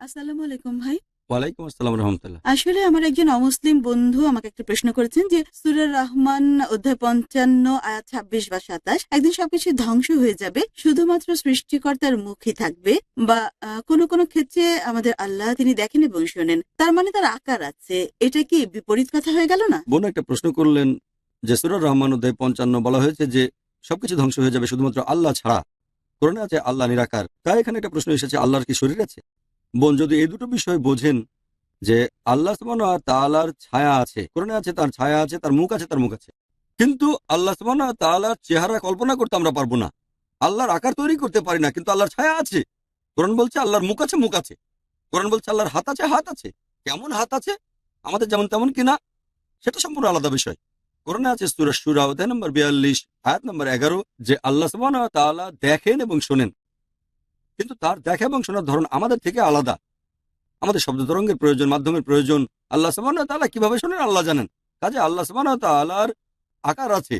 আসসালামু আলাইকুম ভাই। ওয়ালাইকুম আসসালাম রহমতুল্লাহ। আসলে আমার একজন অমুসলিম বন্ধু আমাকে একটা প্রশ্ন করেছেন যে সুরের রহমান অধ্যায় পঞ্চান্ন আয়াত ছাব্বিশ বা সাতাশ একদিন সবকিছু ধ্বংস হয়ে যাবে শুধুমাত্র সৃষ্টিকর্তার মুখই থাকবে বা কোনো কোনো ক্ষেত্রে আমাদের আল্লাহ তিনি দেখেন এবং শোনেন। তার মানে তার আকার আছে। এটা কি বিপরীত কথা হয়ে গেল না? বোন একটা প্রশ্ন করলেন যে সুরার রহমান অধ্যায় পঞ্চান্ন বলা হয়েছে যে সবকিছু ধ্বংস হয়ে যাবে শুধুমাত্র আল্লাহ ছাড়া। কোরআনে আছে আল্লাহ নিরাকার। তাই এখানে একটা প্রশ্ন এসেছে আল্লাহর কি শরীর আছে? বোন, যদি এই দুটো বিষয় বোঝেন যে আল্লাহ ওয়া ছায়া আছে, কোরআনে আছে, তার ছায়া আছে, তার মুখ আছে, তার মুখ আছে। কিন্তু আল্লাহ তাআলার চেহারা কল্পনা করতে আমরা পারব না। আল্লাহর আকার তৈরি করতে পারি না, কিন্তু আল্লাহর ছায়া আছে। কোরআন বলছে আল্লাহর মুখ আছে মুখ আছে। কোরআন বলছে আল্লাহর হাত আছে হাত আছে। কেমন হাত আছে? আমাদের যেমন তেমন কিনা? সেটা সম্পূর্ণ আলাদা বিষয়। কোরআনে আছে সুরা সুরা অধ্যায় নম্বর বিয়াল্লিশ, আয়াত নম্বর এগারো, যে আল্লাহ ওয়া দেখেন এবং শোনেন। কিন্তু তার দেখা এবং শোনার ধরন আমাদের থেকে আলাদা। আমাদের শব্দ তরঙ্গের প্রয়োজন, মাধ্যমের প্রয়োজন। আল্লাহ ওয়া তাআলা কীভাবে শোনেন আল্লাহ জানেন। কাজে আল্লাহ ওয়া তাআলার আকার আছে।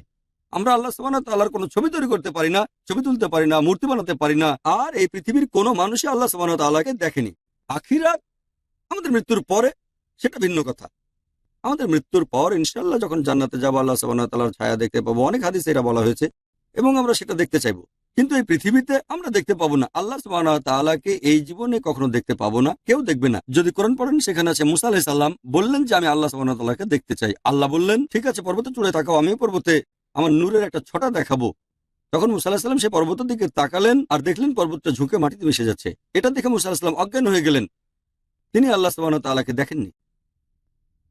আমরা আল্লাহ ওয়া তাআলার কোনো ছবি তৈরি করতে পারি না, ছবি তুলতে পারি না, মূর্তি বানাতে পারি না। আর এই পৃথিবীর কোনো মানুষই আল্লাহ ওয়া তাআলাকে দেখেনি। আখিরাত আমাদের মৃত্যুর পরে সেটা ভিন্ন কথা। আমাদের মৃত্যুর পর ইনশাল্লাহ যখন জান্নাতে যাব, আল্লাহ ওয়া তাআলার ছায়া দেখতে পাবো। অনেক হাদিস এটা বলা হয়েছে এবং আমরা সেটা দেখতে চাইব। কিন্তু এই পৃথিবীতে আমরা দেখতে পাবো না। আল্লাহ তাআলাকে এই জীবনে কখনো দেখতে পাবো না, কেউ দেখবে না। যদি কোরআন পড়েন, সেখানে আছে মুসা আলাইহিস সালাম বললেন যে, আমি আল্লাহ ওয়া দেখতে চাই। আল্লাহ বললেন, ঠিক আছে, পর্বতে চড়ে তাকাও আমিও পর্বতে আমার নূরের একটা ছটা দেখাবো। তখন মুসা আলাহিস সাল্লাম সেই পর্বতের দিকে তাকালেন আর দেখলেন পর্বতটা ঝুঁকে মাটিতে মিশে যাচ্ছে। এটা দেখে মুসা আলাহিস সাল্লাম অজ্ঞান হয়ে গেলেন। তিনি আল্লাহ ওয়া তাআলাকে দেখেননি।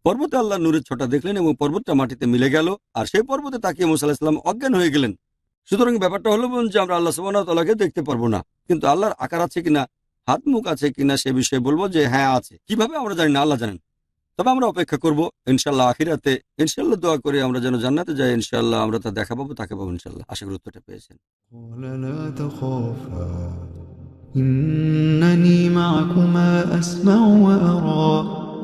পর্বতে আল্লাহ নূরের ছটা দেখলেন এবং পর্বতটা মাটিতে মিলে গেল। আর সেই পর্বতে তাকিয়ে মুসা আলাহিস সাল্লাম অজ্ঞান হয়ে গেলেন। সুতরাং ব্যাপারটা হলো বোন যে আমরা আল্লাহ সুবহানাহু তাআলাকে দেখতে পারবো না কিন্তু আল্লাহর আকার আছে কিনা হাত মুখ আছে কিনা সে বিষয়ে বলবো যে হ্যাঁ আছে কিভাবে আমরা জানি না আল্লাহ জানেন তবে আমরা অপেক্ষা করব ইনশাল্লাহ আখিরাতে ইনশাল্লাহ দোয়া করে আমরা যেন জান্নাতে যাই ইনশাল্লাহ আমরা তা দেখা পাবো তাকে পাবো ইনশাল্লাহ আশা করি উত্তরটা পেয়েছেন قال لا تخافا إنني معكما أسمع وأرى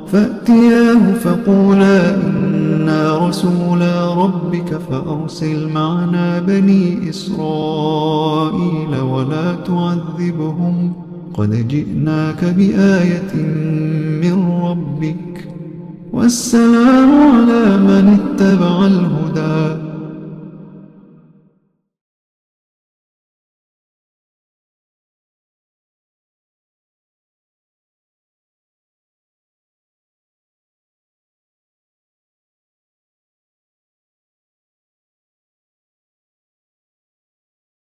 فأتياه فقولا إنا رسولا ربك فأرسل معنا بني إسرائيل ولا تعذبهم. قد جئناك بآية من ربك. والسلام على من اتبع الهدى.